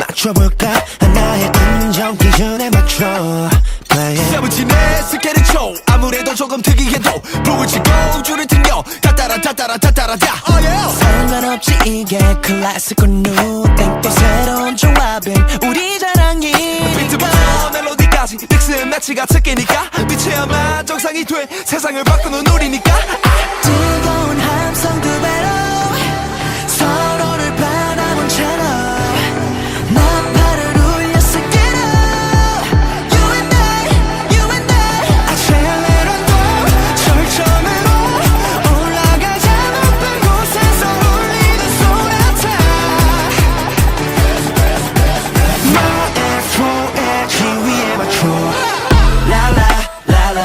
맞춰볼까? 나의 인정 기준에 맞춰. 세븐틴의 스케일 초 아무래도 조금 특이해도 북을 치고 줄을 튕겨. 따따라 따따라 따따라 다 oh yeah. 상관없이 이게 클래식 or new 땡또 새로운 조합은 우리 자랑이 비트부터 멜로디까지 믹스앤 매치가 특기니까. 빛이야만 정상이 돼. 세상을 바꾸는 우리니까. 뜨거운